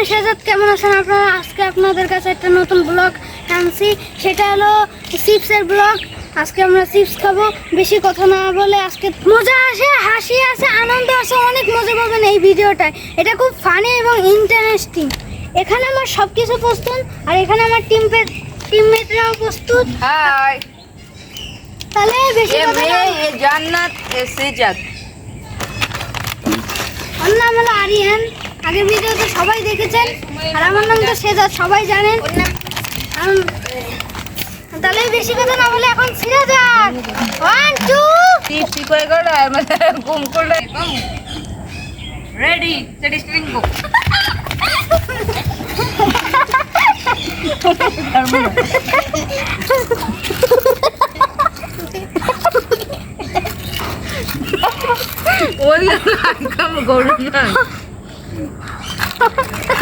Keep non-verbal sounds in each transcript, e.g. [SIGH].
আমি শেজাদ কেমন আছেন? আপনারা আজকে আপনাদের কাছে একটা নতুন ব্লগ আনছি। সেটা হলো চিপসের ব্লগ। আজকে আমরা চিপস খাব। বেশি কথা না বলে আজকে মজা আসে হাসি আসে আনন্দ আসে অনেক মজা পাবেন এই ভিডিওটায়। এটা খুব ফানি এবং ইন্টারেস্টিং এখানে আমার সব কিছু প্রস্তুত আর এখানে আমার টিম টিমমেটরাও প্রস্তুত। হাই। তাহলে বেশি কথা না জান্নাত এসে যাক আমার নাম আরিয়ান। আগের ভিডিও তো সবাই দেখেছেন। আর আমার নাম তো সেজা সবাই জানেন। তাহলে বেশি কথা না বলে এখন ছিঁড়ে যান ওয়ান টু টিপ টিপ করে করো আর মানে ঘুম করলে। রেডি সেটি স্ট্রিং গো ওই না কাম করুন না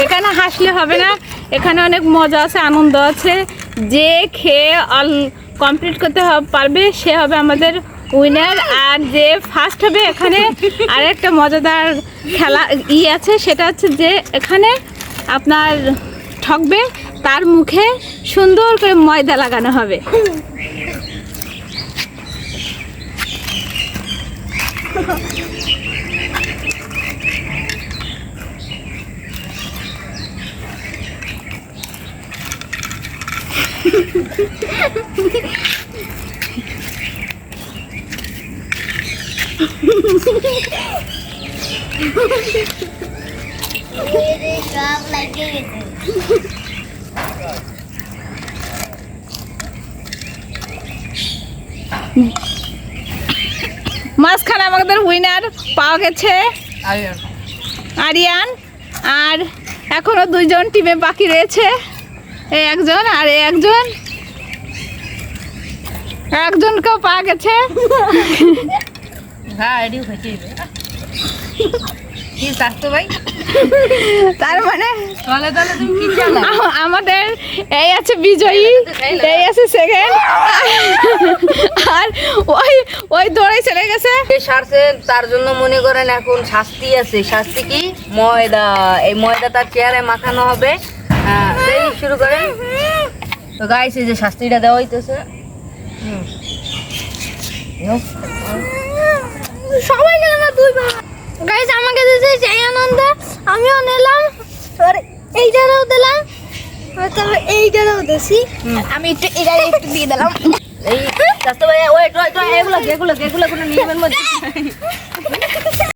এখানে হাসলে হবে না। এখানে অনেক মজা আছে, আনন্দ আছে। যে খেয়ে অল কমপ্লিট করতে পারবে, সে হবে আমাদের উইনার আর যে ফার্স্ট হবে, এখানে আরেকটা মজাদার খেলা ই আছে, সেটা হচ্ছে যে এখানে আপনার ঠকবে, তার মুখে সুন্দর করে ময়দা লাগানো হবে। মাঝখানে আমাদের উইনার পাওয়া গেছে আরিয়ান। আর এখনও দুইজন টিমে বাকি রয়েছে। এই একজন আর এই একজন? একজনকেও পা গেছে? হ্যাঁ তার মানে আমাদের এই আছে বিজয়ী এই আছে সেকেন্ড। আর ওই ওই দৌড়ে চলে গেছে। যে সারছে তার জন্য মনে করেন এখন শাস্তি আছে। শাস্তি কি? ময়দা। এই ময়দা তার চেয়ারে মাখানো হবে। হ্যাঁ শুরু করে। তো গাইস এই যে শাস্তিটা দেওয়া হইতেছে। সবাই নিল না দুই গাইজ আমাকে দিয়েছে সেই আনন্দ। আমিও নিলাম। আর এইটারও দিলাম। তারপর এইটারও দিছি। আমি একটু এটা একটু দিয়ে দিলাম। এই স্বাস্থ্য ভাই ওয়েট ওয়েট এগুলো এগুলো এগুলো কোনো নিয়মের মধ্যে [LAUGHS]